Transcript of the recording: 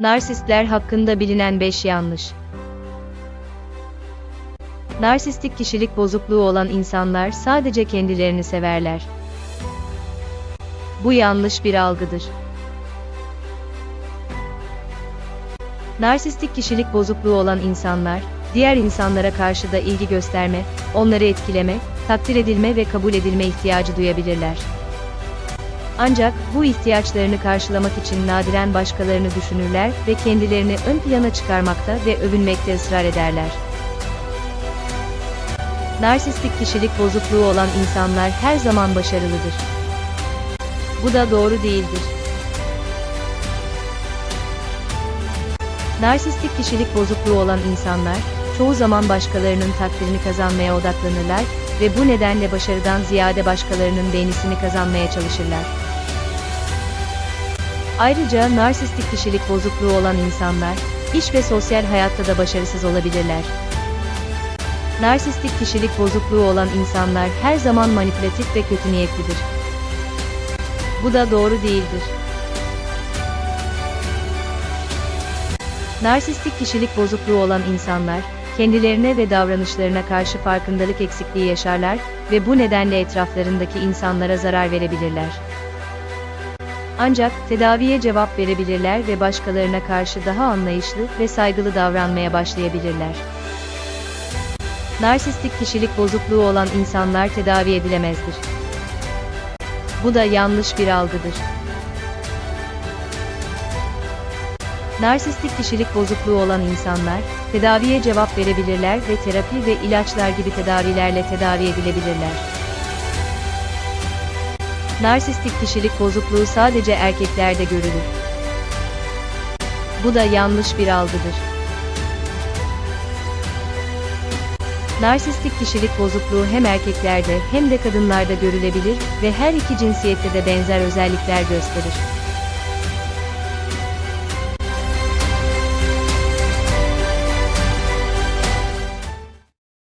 Narsistler hakkında bilinen 5 yanlış. Narsistik kişilik bozukluğu olan insanlar sadece kendilerini severler. Bu yanlış bir algıdır. Narsistik kişilik bozukluğu olan insanlar, diğer insanlara karşı da ilgi gösterme, onları etkileme, takdir edilme ve kabul edilme ihtiyacı duyabilirler. Ancak bu ihtiyaçlarını karşılamak için nadiren başkalarını düşünürler ve kendilerini ön plana çıkarmakta ve övünmekte ısrar ederler. Narsistik kişilik bozukluğu olan insanlar her zaman başarılıdır. Bu da doğru değildir. Narsistik kişilik bozukluğu olan insanlar, çoğu zaman başkalarının takdirini kazanmaya odaklanırlar ve bu nedenle başarıdan ziyade başkalarının beğenisini kazanmaya çalışırlar. Ayrıca narsistik kişilik bozukluğu olan insanlar, iş ve sosyal hayatta da başarısız olabilirler. Narsistik kişilik bozukluğu olan insanlar her zaman manipülatif ve kötü niyetlidir. Bu da doğru değildir. Narsistik kişilik bozukluğu olan insanlar, kendilerine ve davranışlarına karşı farkındalık eksikliği yaşarlar ve bu nedenle etraflarındaki insanlara zarar verebilirler. Ancak tedaviye cevap verebilirler ve başkalarına karşı daha anlayışlı ve saygılı davranmaya başlayabilirler. Narsistik kişilik bozukluğu olan insanlar tedavi edilemezdir. Bu da yanlış bir algıdır. Narsistik kişilik bozukluğu olan insanlar, tedaviye cevap verebilirler ve terapi ve ilaçlar gibi tedavilerle tedavi edilebilirler. Narsistik kişilik bozukluğu sadece erkeklerde görülür. Bu da yanlış bir algıdır. Narsistik kişilik bozukluğu hem erkeklerde hem de kadınlarda görülebilir ve her iki cinsiyette de benzer özellikler gösterir.